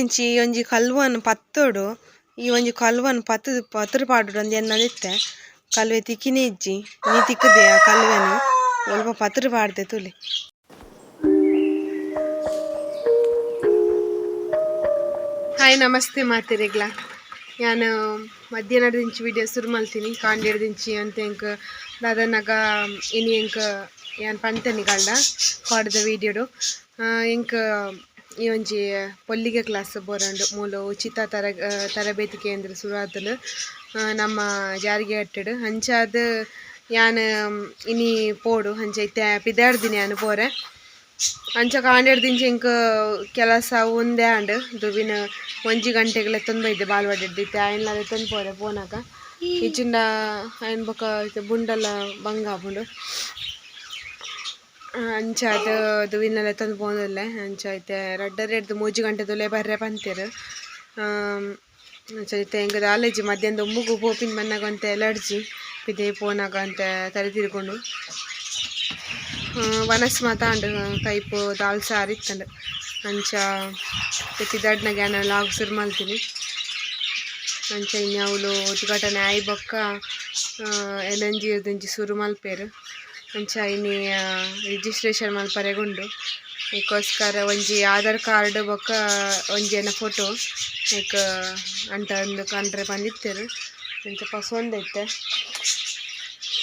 ಇಂಚಿ, ಈ ಒಂಜಿ ಕಲ್ವನ್ ಪತ್ತೋಡು, ಈ ಒಂಜಿ ಕಲ್ವನ್ ಪತ್, ಪತ್ರ ಪಾಡುಡು ಒಂಜಿ ಎನ್ನದಿತ್ತೆ ಕಲ್ವೆ ತಿಕ್ಕಿನೆ ಇಜ್ಜಿ, ನೀ ತಿಕ್ಕುದೆ ಆ ಕಲ್ವೆನ್? ಒಲ್ಪ ಪತ್ರ ಪಾಡ್ದೆ ತುಲಿ. ಹಾಯ್ ನಮಸ್ತೆ ಮಾತೆರೆಗ್ಲ ಯಾನ್ ಮಧ್ಯಾಹ್ನದಿಂಚಿ ವಿಡಿಯೋ ಶುರು ಮಲ್ತೀನಿ. ಕಾಂಡಿಡ್ದಿಂಚಿ ಅಂತ ಎಂಕ್ ದಾದನಾಗ ಇನಿ ಎಂಕ್ ಏನು ಪಂತನಿ ಕಳ್ಳ ಕಾಡ್ದ ವಿಡಿಯೋಡು ಎಂಕ್ ಈ ಒಂಜಿ ಪೊಲ್ಲಿಗೆ ಕ್ಲಾಸ್ ಬೋರಂಡು ಮೂಲು ಉಚಿತ ತರ ತರಬೇತಿ ಕೇಂದ್ರ ಸುರಾತಲು ನಮ್ಮ ಜಾರಿಗೆ ಅಟ್ಟೆಡು. ಹಂಚಾದ ಯಾನ್ ಇನಿ ಪೋಡು. ಅಂಚ ಇತ್ತೆ ಪಿದಾಡ್ದಿನಿ ಯಾನು ಪೋರೆ. ಅಂಚ ದಿನ ಇಂಕ ಕೆಲಸ ಒಂದೇ ಆಂಡ್. ದುಬಿನ ಒಂಜಿ ಗಂಟೆಗೆ ಲೆತ್ತೊಂದು ಬೈದೆ ಬಾಲ್ವಾಡಿದ್ದಿತ್ತೆ ಆಯ್ನ ಲೆತ್ತೊಂದು ಪೋರೆ ಪೋನಾಕ. ಇಚ್ಚಿಂಡ ಆಯ್ನ ಬೊಕ ಇತ್ತೆ ಬುಂಡಲ ಬಂಗ ಆಪುಂಡು ಅಂಚ ಅದು ದುವಿನ ಲೆತ್ತೊಂದು ಪೋಂದುಲ್ಲೆ ಅಂಚ ಐತೆ ರೆಡ್ ಹಿಡ್ದು ಮೂಜಿ ಗಂಟೆ ತುಲೆ ಬರ್ರೆ ಪಂತೇರು. ಅಂಚ ಐತೆ ಅಲರ್ಜಿ ಆಲೇಜಿ ಮಧ್ಯಾಹ್ನದ ಒಮ್ಮುಗು ಪೋಪಿನ ಮನ್ನಾಗ ಅಂತ ಎಲರ್ಜಿ ಇದೇ ಪೋನಾಗ ಅಂತ ತಲೆ ವನಸ್ ಮಾತಾಂಡು ಕೈಪ್, ದಾಲ್, ಸಾರು ಇತ್ತಂಡು ಅಂಚ ಪಿದಾಡ್ನ ಗ್ಯಾನ ಲಾಗ್ ಸುರು ಮಾಡ್ತೀನಿ. ಅಂಚ ಇನ್ಯಾವುಲು ಉದ್ಘಾಟನೆ ಆಯ್ ಬೊಕ್ಕ ಎಲ್ ಎನ್ ಜಿ ಇರ್ದಿಂಚಿ ಸುರು ಮಲ್ಪೇರು ಅಂಚ ರಿಜಿಸ್ಟ್ರೇಷನ್ ಮಲ್ಪರೆಗುಂಡು ಇದಕ್ಕೋಸ್ಕರ ಒಂಜಿ ಆಧಾರ್ ಕಾರ್ಡ್ ಬೊಕ್ಕ ಒಂಜೇನ ಫೋಟೋ ಲೈಕ್ ಅಂಟ ಒಂದು ಕಂಡ್ರೆ ಬಂದಿತ್ತೇರು. ಅಂಚ ಪಸೊಂದೈತೆ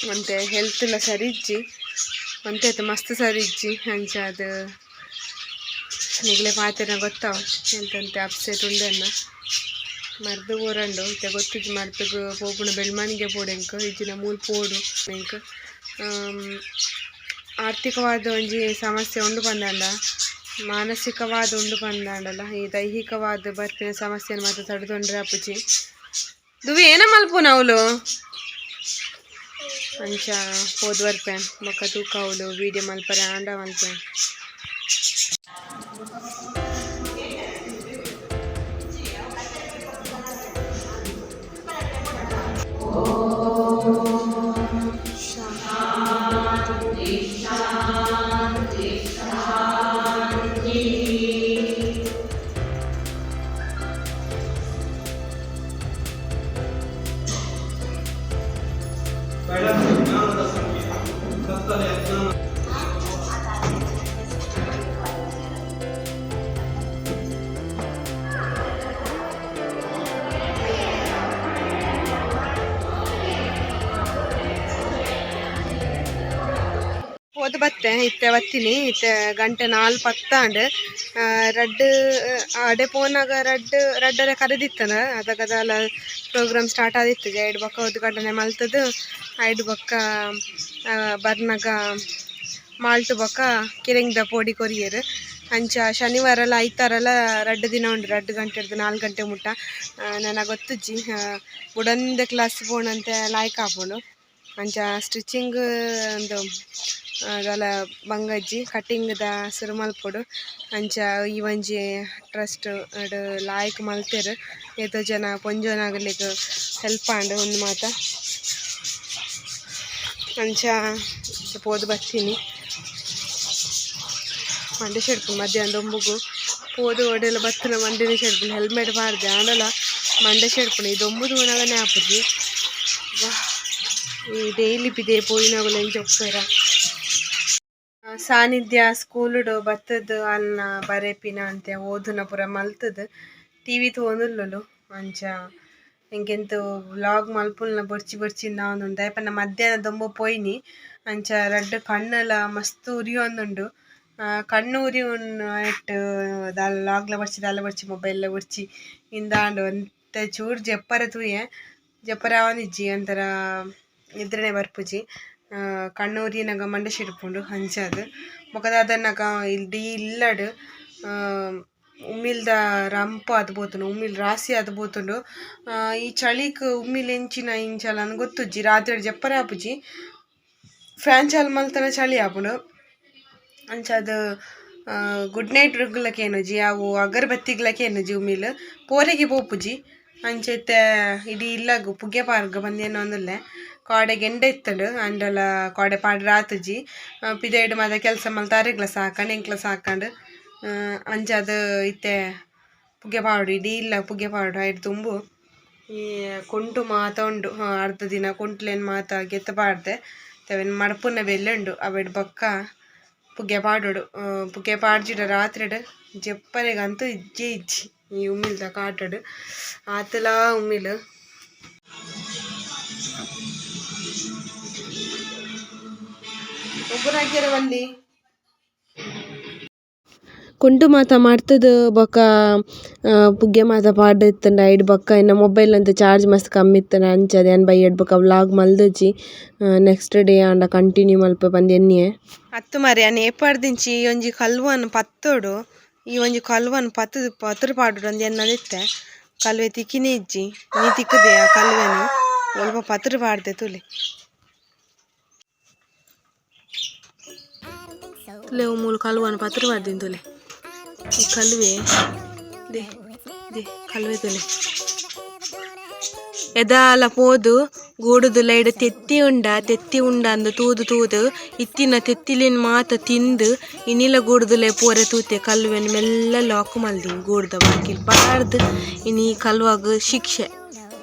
ಮತ್ತೆ ಹೆಲ್ತ್ ಎಲ್ಲ ಸರಿ ಇಜ್ಜಿ. ಒಂತೈತೆ ಮಸ್ತ್ ಸರಿ ಇಜ್ಜಿ. ಅಂಚ ಅದು ನಿಗ್ಲೆ ಪಾತೆನ ಗೊತ್ತಾವ ಎಂತಂತೆ ಅಪ್ಸೆಟ್ ಉಂಡೆನ್ನ ಮರ್ದು ಊರಂಡು ಇತ್ತೆ ಗೊತ್ತಿದ್ದು ಮರ್ದಗ ಹೋಗೋಣ ಬೆಳ್ಮಾನಿಗೆ ಪೋಡೆಂಕ ಇಜ್ಜಿನ ಮೂಲ್ ಪೋಡು ಎಂಕ್. ಆರ್ಥಿಕವಾದ ಒಂಜಿ ಸಮಸ್ಯೆ ಉಂಡು ಬಂದಾಂಡ ಮಾನಸಿಕವಾದ ಉಂಡು ಬಂದಾಂಡಲ್ಲ. ಈ ದೈಹಿಕವಾದ ಬರ್ಪಿನ ಸಮಸ್ಯೆನ ಮಾತ್ರ ತಡೆದೊಂಡ್ರೆ ಅಪ್ಪುಜಿ. ದುವಿ ಏನ ಮಲ್ಪುನ ಅವಳು ಅಂಚ ಹೋದ್ ಬರ್ಪೆ ಬೊಕ್ಕ ತೂಕ ಅವಳು ವೀಡಿಯೋ ಮಲ್ಪರೆ, ಆಂಡ ಮಲ್ಪೆ. ಹೋದ್ ಬತ್ತೆ ಇತ್ತೆ ಬತ್ತೀನಿ ಇತ್ತೆ ಗಂಟೆ ನಾಲ್ ಪತ್ತಾಂಡ್ ರಡ್ಡ್ ಡೆಪೋನಾಗ ರಡ್ ರಡ್ಡ್ ರಡ್ಡರೆ ಕರೆದಿತ್ತನ? ಅದಕ್ಕದಲ್ಲ ಪ್ರೋಗ್ರಾಮ್ ಸ್ಟಾರ್ಟ್ ಆದಿತ್ತು ಐಡ್ ಬೊಕ್ಕ ಉದ್ಘಾಟನೆ ಮಲ್ತದು ಐಡ್ ಬೊಕ್ಕ ಬರ್ನಗ, ಮಾಲ್ಟ್ ಬೊಕ್ಕ ಕಿರಂಗ್ದ ಪೋಡಿ ಕೊರಿಯರ್. ಅಂಚ ಶನಿವಾರಲ ಐತಾರಲ್ಲ ರಡ್ಡ್ ದಿನ ಉಂಡು ರಡ್ಡ್ ಗಂಟೆ ಹಿಡ್ದು ನಾಲ್ಕು ಗಂಟೆ ಮುಟ್ಟ. ನನಗೆ ಗೊತ್ತಿಜ್ಜಿ ಬುಡಂದ ಕ್ಲಾಸ್ ಪೋಣಂತೆ ಲಾಯ್ಕ್ ಹಾಕೊಂಡು ಅಂಚ ಸ್ಟಿಚಿಂಗ್ ಒಂದು ಅದಲ ಬಂಗಜ್ಜಿ ಕಟಿಂಗ್ ದ ಸುರು ಮಲ್ಪೊಡು, ಅಂಚ ಈ ಒಂಜಿ ಟ್ರಸ್ಟ್ ಡ್ ಲಾಯ್ಕ್ ಮಲ್ತೆರ್ ಏತೋ ಜನ ಪೊಂಜೊನಾಗ್ಲಿಗ್ ಹೆಲ್ಪ್ ಆಂಡ್ ಒಂದು ಮಾತ. ಅಂಚ ಪೋದು ಬತ್ತೀನಿ ಮಂಡೆ ಶೆಡ್ಪು ಮಧ್ಯಾಹ್ನ ದೊಂಬುಗು ಪೋದು ಒಡೆಲ್ಲ ಬತ್ತನ ಮಂಡೆ ಶೆಡ್ಪುನ ಹೆಲ್ಮೆಟ್ ಪಾಡ್ದೆ. ಆಂಡಲ ಮಂಡೆ ಶೆಡ್ಪುಂಡು ಈ ಒಂಬುದು ಉನಗನೆ ಆಪುಜಿ ಡೈಲಿ ಪಿದೆ ಪೋಯಿನಗುಲ ಎಂಚೊಕ್ಕರ ಸಾನ್ನಿಧ್ಯ ಸ್ಕೂಲುಡು ಬತ್ತದ, ಅನ್ನ, ಬರೆಪಿನ ಅಂತೆ ಓದುನ ಪೂರ ಮಲ್ತದ. ಟಿವಿ ತೋಂದುಲ್ಲುಲು ಅಂಚ ಎಂಕೆಂತು ವ್ಲಾಗ್ ಮಲ್ಪುಲ್ನ ಬೊರ್ಚಿ ಬೊರ್ಚಿ ನಾವೊಂದುಂಡು ಅಯ್ಯಪನ ಮಧ್ಯಾಹ್ನ ದೊಂಬ ಪೋಯಿನಿ, ಅಂಚ ರಡ್ಡ್ ಕಣ್ಣಲ ಮಸ್ತ್ ಉರಿಯೊಂದುಂಡು. ಕಣ್ಣು ಉರಿ ಉನ್ನ ದಾಲ್ ಲಾಗ್ಲ ಬರ್ಚಿ, ದಾಲ ಬರ್ಚಿ ಮೊಬೈಲ್ ಬರ್ಚಿ ಇಂದಾಂಡು ಅಂತ ಚೂರು ಜಪ್ಪರೆ ತೂಯೆ. ಜಪ್ಪರ ಅವನಿಜ್ಜಿ ಒಂಥರ ನಿದ್ರೆನೆ ಬರ್ಪುಜಿ ಆ, ನಗ ಉರಿನಗ ಮಂಡೆ ಸಿಡ್ಪುಂಡು ಅಂಚಾದ್ ಇಲ್ಲಿ ಇಲ್ಡಿ ಇಲ್ಲಡ್ ಉಮ್ಮಿಲ್ದ ರಂಪ ಅದ್ಬೋತುಂಡು ಉಮ್ಮಿಲ್ ರಾಸಿ ಅದ್ಬೋತುಂಡು ಈ ಚಳಿಕ್ ಉಮ್ಮಿಲ್ ಎಂಚಿನ ಇಂಚಲ ಗೊತ್ತುಜ್ಜಿ ರಾತ್ರಿ ಜಪ್ಪರೆ ಆಪುಜಿ ಫ್ಯಾನ್ ಮಲ್ತನ ಚಳಿ ಆಪುಂಡು. ಅಂಚಾದ್ ಗುಡ್ ನೈಟ್ ರುಗ್ಲಕ್ಕೆ ಏನುಜಿ ಅವು ಜಿ ಉಮ್ಮಿಲ್. ಪೋರೆಗೆ ಪೋಪುಜಿ ಅಂಚೆತ್ತೆ ಇಡೀ ಇಲ್ಲಗು ಪುಗೆ ಪಾರ್ಗ ಬಂದೇನು ಅಂದುಲ್ಲೆ ಕಾಡೆ ಗೆಂಡೆ ಇತ್ತಳು ಅಂಡಲ ಕೋಡೆ ಪಾಡ್ರೆ ಆತುಜಿ. ಪಿದೈಡ್ ಮಾತ ಕೆಲಸ ಮಲ್ತಾರೆಗ್ಲ ಸಾಕಂಡು ಎಂಕ್ಲ ಸಾಕಂಡು ಅದು ಇತ್ತೆ ಪುಗ್ಗೆ ಪಾಡು, ಇಡೀ ಇಲ್ಲ ಪುಗ್ಗೆ ಪಾಡು, ಐಡ್ ತುಂಬು. ಈ ಕೊಂಟು ಮಾತ ಉಂಡು ಅರ್ಧ ದಿನ ಕೊಂಟ್ಲೇನ್ ಮಾತ ಗೆತ್ತ ಪಾಡ್ದೆ. ತೆವೆನ್ ಮಡಪುನ ಬೆಲ್ಲೆ ಉಂಡು, ಅವೆಡ್ ಬೊಕ್ಕ ಪುಗ್ಗೆ ಪಾಡೋಡು ಪುಗ್ಗೆ ಪಾಡ್ಜಿಡ ರಾತ್ರಿಡು ಜಪ್ಪನೆಗಂತೂ ಇಜ್ಜೆ ಇಜ್ಜಿ. ಈ ಉಮ್ಮಿಲ್ದ ಕಾಟಡ್. ಆತಲ ಉಮ್ಮಿಲ್. ಒಬ್ಬರು ಹಾಕ್ಯಾರ ಬಲ್ಲಿ ಕೊಂಟು ಮಾತ ಮಾಡ್ತದ ಬೊಕ ಪುಗ್ಗೆ ಮಾತ ಪಾಡ್ ಇತ್ತಂಡ ಐಡ್ ಬೊಕ್ಕ ಇನ್ನ ಮೊಬೈಲ್ ಅಂತ ಚಾರ್ಜ್ ಮಸ್ತ್ ಕಮ್ಮಿ ಇತ್ತಂಡ ಅನ್ ಬೈ ಎಡ್ ಬೊಕ ವ್ಲಾಗ್ ಮಲ್ದಜಿ ನೆಕ್ಸ್ಟ್ ಡೇ ಆಂಡ ಕಂಟಿನ್ಯೂ ಮಲ್ಪ ಪಂದ್ ಎನ್ನಿಯೇ ಅತ್ತು ಮರಿ ಅನ್ನ ಏಪಾಡ್ದಿಂಚಿ ಒಂಜಿ ಕಲ್ವನ್ ಪತ್ತೋಡು. ಈ ಒಂಜಿ ಕಲ್ವನ್ ಪತ್ತದು ಪತ್ರ ಪಾಡುಡು ಅಂದ್ ಎನ್ನದಿತ್ತೆ. ಕಲ್ವೆ ತಿಕ್ಕಿನಿ ಇಜ್ಜಿ. ನೀ ತಿಕ್ಕದೆ ಆ ಕಲ್ವೆನು? ಸ್ವಲ್ಪ ಪತ್ರ ಪಾಡ್ದೆ ತುಲೆ. ತುಲೆ ಮೂಲು ಕಲ್ವನ್ ಪತ್ರ ಪಾಡ್ದಿನ ತುಲೆ. ಈ ಕಲ್ವೆ, ದೇ ದೇ, ಕಲ್ವೆ ತುಲೆ. ಎದಾಲ ಪೋದು ಗೂಡುದು ಲೈಡ್ ತೆತ್ತಿ ಉಂಡ ತೆತ್ತಿ ಉಂಡ ತೂದು ತೂದು, ಇತ್ತಿನ ತೆತ್ತಿಲಿನ ಮಾತ ತಿಂದು, ಇನಿಲ ಗೂಡುದುಲೆ ಪೋರೆ ತೂತೆ ಕಲ್ವೆನ್ ಮೆಲ್ಲ ಲಾಕ್ ಮಲ್ದಿ ಗೂಡ್ದ ಬಾಕಿಲ್ ಪಾರ್ದ್ ಇನಿ ಕಲ್ವಾಗ ಶಿಕ್ಷೆ.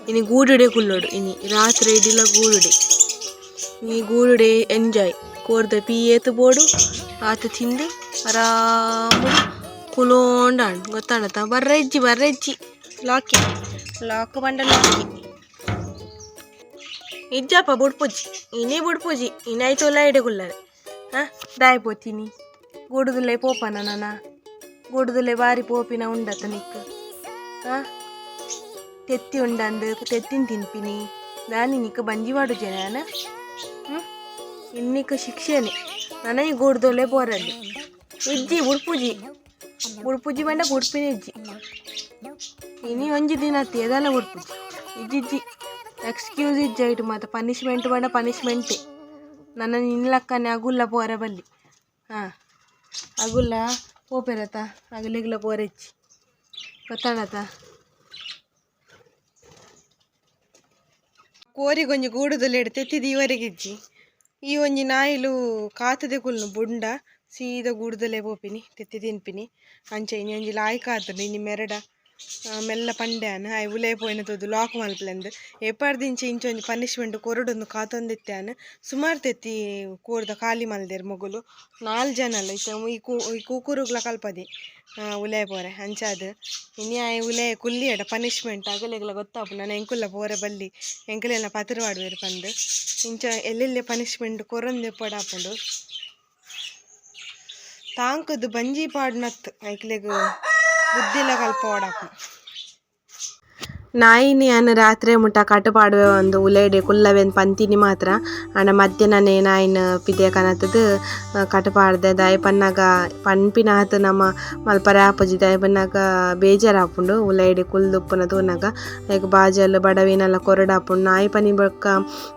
ಇನಿ ಗೂಡುಡೆ ಕುಲ್ಲೋಡು, ಇನಿ ರಾತ್ರಿ ಇಡಿಲ ಗೂಡುಡೆ. ಈ ಗೂಡುಡೆ ಎಂಜಾಯ್. ಕೋರ್ದ ಪೀ ಏತು ಬೋಡು, ಆತ ತಿಂದು, ಆರಾಮ ಕುಲೋಂಡಾಂಡ್ ತ ಬರ್ರೆಜ್ಜಿ ಬರ್ರೆಜ್ಜಿ. ಲಾಕಿ ಲಾಕ್ ಬಂಡ ಲಾಕಿ ಇಜ್ಜಪ್ಪ ಬುಡ್ಪುಜ್ಜಿ ಇನೇ ಬುಡ್ಪುಜಿ ಇನಾಯ್ತು ಲೈಡೆ ಗುಲ್ಲರೆ ಹಾಂ, ದಾಯ್ ಪೋತೀನಿ. ಗೂಡುದುಲೆ ಪೋಪನ ನನ. ಗೂಡುದುಲೆ ಬಾರಿ ಪೋಪಿನ ಉಂಡತ ನಿಕ್ಕು. ಹಾಂ, ತೆತ್ತಿ ಉಂಡಂದು, ತೆತ್ತಿನ ತಿನ್ಪಿನಿ. ದಾನಿ ನಿಕ್ಕ ಬಂಜಿ ಮಾಡು ಜನ ಹ್ಞೂ ಇನ್ನಿಕ್ಕ ಶಿಕ್ಷೆನೆ. ನನಗೆ ಗೂಡ್ದೊಲೆ ಪೋರಲ್ಲಿ ಇಜ್ಜಿ ಬುಡ್ಪುಜಿ ಬುಡ್ಪುಜಿ ಬಂಡ ಬುಡ್ಪಿನ ಇಜ್ಜಿ. ಇನಿ ಒಂಜಿ ದಿನ ಅತ್ತಿ ಅದೆಲ್ಲ ಇಜ್ಜಿಜ್ಜಿ. ಎಕ್ಸ್ಕ್ಯೂಸ್ ಇಜ್ಜ ಇಟ್ಟು ಮಾತ. ಪನಿಷ್ಮೆಂಟ್ ಬಂಡ ಪನಿಶ್ಮೆಂಟ್ ನನ್ನ ನಿನ್ಲಕ್ಕನೆ ಅಗುಲ್ಲ ಪೋರೆ ಬಲ್ಲಿ ಹಾಂ. ಅಗುಲ್ಲ ಪೋಪೆರತ ಅಗಲಿಗ್ಲ ಪೋರೆಚ್ಚಿ ಕೋರಿ ಕೋರಿಗೊಂಜಿ ಗೂಡುದಲ್ಲಿ ಎಡ್ ತೆತ್ತಿದ ಇವರೆಗಿಜ್ಜಿ ಈ ಒಂಜಿ ನಾಯಿಲು ಕಾತದೆ ಕುಲ್ನು ಬುಂಡ, ಸೀದ ಗೂಡದಲ್ಲೇ ಪೋಪಿನಿ ತೆತ್ತಿ ತಿನ್ಪಿನಿ. ಅಂಚ ಇನ್ನೊಂಜಿ ಲಾಯ್ ಕಾತುಂಡು ಇನಿ ಮೆರಡ. ಮೆಲ್ಲ ಪಂಡ್ಯಾನ್. ಆಯೆ ಉಲೇ ಪೋಯಿನ ತೋದು ಲಾಕ್ ಮಲ್ಪಲೆಂದು ಏಪಾಡ್ದಿಂಚ ಇಂಚ ಒಂಜಿ ಪನಿಷ್ಮೆಂಟ್ ಕೊರಡೊಂದು ಕಾತೊಂದಿತ್ತಾನ್ ಸುಮಾರು ತೆತ್ತಿ ಕೊರ್ದ ಖಾಲಿ ಮಲ್ದೆರ್ ಮೊಗುಲು. ನಾಲ್ ಜನ ಅಲ್ಲ ಇತ್ತ ಈ ಕೂಕುರುಗ್ಲ ಕಲ್ಪದೆ. ಆ, ಉಲೇ ಪೋರೆ ಅಂಚಾದ್ ಇನಿ ಐ ಉಲೇ ಕುಲ್ಲಿಯಡ ಪನಿಷ್ಮೆಂಟ್ ಅಗಲೆಗ್ಲ ಗೊತ್ತಾಪು ನಾನು ಎಂಕುಲ್ಲ ಪೋರೆ ಬಲ್ಲಿ. ಎಂಕಲೆಲ್ಲ ಪತ್ರ ಮಾಡುವೆರು ಪಂದ್. ಇಂಚ ಎಲ್ಲೆಲ್ಲೆ ಪನಿಷ್ಮೆಂಟ್ ಕೊರೊಂದು ಪಡಾಪುಂಡು. ತಾಂಕದು ಬಂಜಿ ಪಾಡ್ನತ್ ಐಕ್ಲೆಗ್. బుద్ధి కలపవడం ನಾಯಿನಿ ರಾತ್ರಿ ಮುಟ್ಟ ಕಟ್ಟು ಪಾಡುವೆ ಒಂದು ಉಲೇಡೆ ಕುಲ್ಲವೆನ್ ಪಂತಿನಿ ಮಾತ್ರ ಆಂಡ ಮಧ್ಯಾಹ್ನನೇ ನಾಯಿನ ಪಿದೆ ಕನತದು ಕಟ್ಟು ಪಾಡ್ದೆ. ದಾಯ ಪನ್ನಾಗ ಹತ್ತು ನಮ್ಮ ಮಲ್ಪರ ಆಪುಜಿ ದಾಯ ಪನ್ನಾಗ ಬೇಜಾರಾಪುಂಡು ಉಲೇಡೆ ಕುಲ್ದುಪ್ಪನ ತೂನಗ ಐಕ್ ಬಾಜಲ್ ಬಡವಿನೆಲ್ಲ ಕೊರಡಾಪುಂಡು ನಾಯಿ ಪನಿ ಬೊಕ್ಕ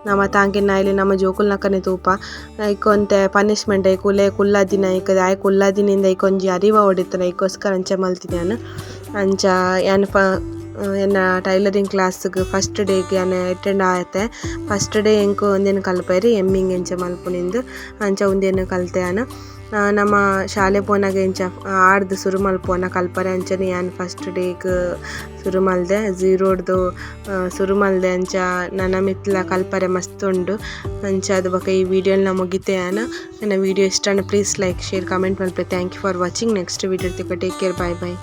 ನಮ್ಮ ತಾಂಕಿನ ನಾಯಿಲಿ ನಮ್ಮ ಜೋಕುಲ್ನಕ್ಕನೆ ತೂಪ. ಐಕ್ ಒಂತೆ ಪನಿಷ್ಮೆಂಟ್ ಐಕ್ ಉಲೆ ಕುಲ್ಲಾದಿನ ಐಕ್ ದಾಯ ಕುಲ್ಲಾದಿನಿಂದ ಐಕ್ ಒಂಜಿ ಅರಿವ ಹೊಡಿತಾನೆ ಐಕೋಸ್ಕರ ಅಂಚ ಮಲ್ತಿನಿ ನಾನು. ಅಂಚ ಏನಪ್ಪ ಎನ್ನ ಟೈಲರಿಂಗ್ ಕ್ಲಾಸ್ಗ್ ಫಸ್ಟ್ ಡೇಗ್ ಯಾನ್ ಅಟೆಂಡ್ ಆಯತೆ ಫಸ್ಟ್ ಡೇ ಎಂಕ್ ಒಂದೇನು ಕಲ್ಪೆರ್ ಎಮ್ಮಿಂಗ್ ಎಂಚ ಮಲ್ಪುನಿಂದ್ ಅಂಚ ಉಂದೆನ್ ಕಲ್ತೆ ಯಾನ್ ಆ, ನಮ್ಮ ಶಾಲೆ ಪೋನಾಗ ಎಂಚ ಆಡ್ದು ಸುರು ಮಲ್ಪುವನ ಕಲ್ಪರೆ ಅಂಚನೆ ಯಾನ್ ಫಸ್ಟ್ ಡೇಗ್ ಸುರು ಮಲ್ದೆ. ಝೀರೋಡ್ದು ಸುರು ಮಲ್ದೆ ಅಂಚ ನನ್ನ ಮಿತ್ಲ ಕಲ್ಪರೆ ಮಸ್ತ್ ಉಂಡು. ಅಂಚ ಅದು ಬೊಕ ಈ ವಿಡಿಯೋನ ಮುಗಿತೆ ಯಾನ್ ನನ್ನ ವಿಡಿಯೋ ಇಷ್ಟ please like share comment Malpe. Thank you for watching next video take care bye bye